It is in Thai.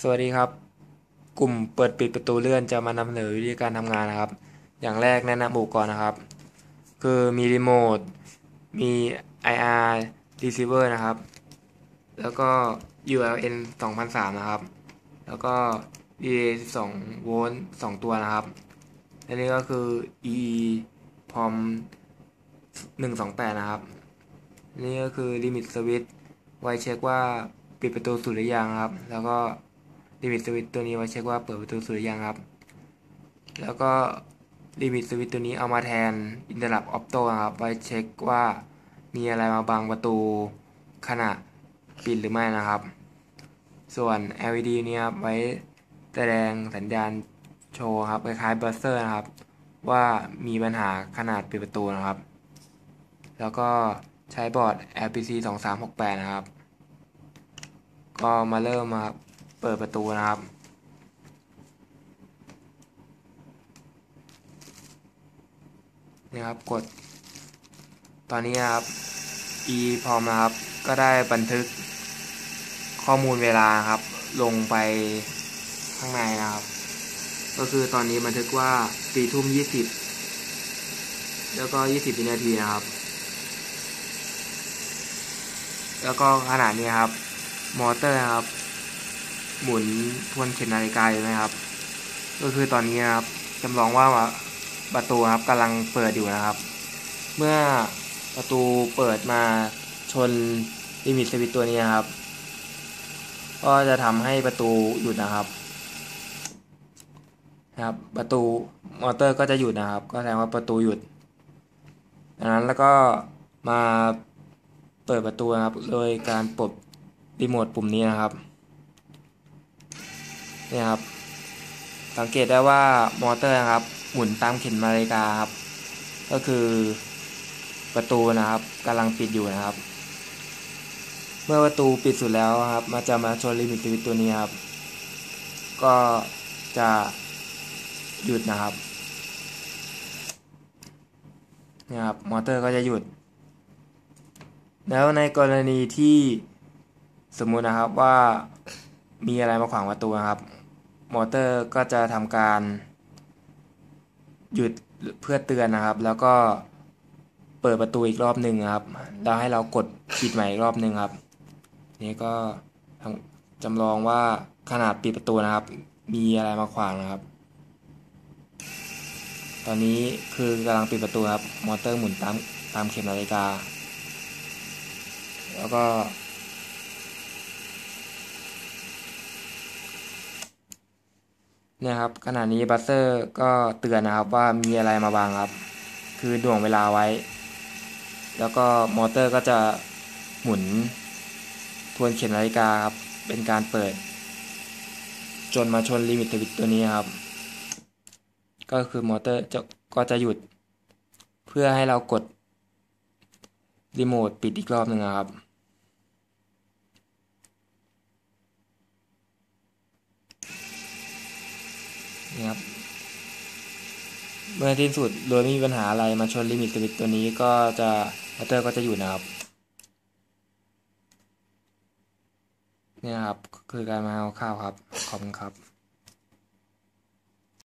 สวัสดีครับ กลุ่มเปิดปิดประตูเลื่อนจะมานำเสนอวิธีการทำงานนะครับ อย่างแรกแนะนำอุปกรณ์นะครับ คือมีรีโมท มี IR receiver นะครับ แล้วก็ ULN 2003 นะครับ แล้วก็ VA 12โวลต์2ตัวนะครับและนี่ก็คือ EE POM 128 นะครับ นี่ก็คือ Limit Switch ไว้เช็คว่าปิดประตูสุดหรือยังครับ แล้วก็ ลิมิตสวิตตัวนี้ไว้เช็คว่าเปิดประตูสุดหรือยังครับ แล้วก็ลิมิตสวิตตัวนี้เอามาแทนอินเทอร์ลับออปโต้ครับ ไว้เช็คว่ามีอะไรมาบังประตูขณะปิดหรือไม่นะครับ ส่วน LED นี้ครับไว้แสดงสัญญาณโชว์ครับคล้ายๆบัสเซอร์นะครับ ว่ามีปัญหาขนาดปิดประตูนะครับ แล้วก็ใช้บอร์ด LPC 2368 นะครับ ก็มาเริ่มมา เปิดประตูนะครับ นี่ครับกด ตอนนี้ครับ e พร้อมนะครับ ก็ได้บันทึกข้อมูลเวลาครับ ลงไปข้างในนะครับ ก็คือตอนนี้บันทึกว่าสี่ทุ่มยี่สิบแล้วก็ยี่สิบวินาทีนะครับ แล้วก็ขนาดนี้ครับ มอเตอร์นะครับ หมุนทวนเข็มนาฬิกาอยู่นะครับ ก็คือตอนนี้นะครับจำลองว่าประตูครับกำลังเปิดอยู่นะครับ เมื่อประตูเปิดมาชนลิมิตสวิตตัวนี้นครับ ก็จะทำให้ประตูหยุดนะครับนะครับประตูมอเตอร์ก็จะหยุดนะครับ ก็แสดงว่าประตูหยุดดังนั้นแล้วก็มาเปิดประตูนะครับ โดยการปลดรีโมทปุ่มนี้นะครับ นี่ครับ สังเกตได้ว่ามอเตอร์นะครับ หมุนตามเข็มนาฬิกาครับ ก็คือประตูนะครับกำลังปิดอยู่นะครับ เมื่อประตูปิดสุดแล้วครับ มันจะมาชนลิมิตสวิตตัวนี้ครับ ก็จะหยุดนะครับนี่ครับมอเตอร์ก็จะหยุด แล้วในกรณีที่สมมุตินะครับว่า มีอะไรมาขวางประตูนะครับ มอเตอร์ก็จะทำการ หยุดเพื่อเตือนนะครับ แล้วก็เปิดประตูอีกรอบหนึ่งครับ แล้วให้เรากดปิดใหม่อีกรอบหนึ่งครับ นี่ก็จำลองว่าขนาดปิดประตูนะครับ มีอะไรมาขวางนะครับ ตอนนี้คือกำลังปิดประตูครับ มอเตอร์หมุนตามตามเข็มนาฬิกา แล้วก็ เนี่ยครับขณะนี้บัสเซอร์ก็เตือนนะครับว่ามีอะไรมาบังครับ คือดวงเวลาไว้ แล้วก็มอเตอร์ก็จะหมุนทวนเข็มนาฬิกาครับ เป็นการเปิด จนมาชนลิมิตสวิตตัวนี้ครับ ก็คือมอเตอร์จะก็จะหยุด เพื่อให้เรากดรีโมทปิดอีกรอบหนึ่งครับ นี่ครับ เมื่อที่สุดโดยไม่มีปัญหาอะไรมาชนลิมิตสวิตตัวนี้ก็จะมอเตอร์ก็จะอยู่นะครับเนี่ยครับ คือการมาเอาข้าวครับ ขอบคุณครับ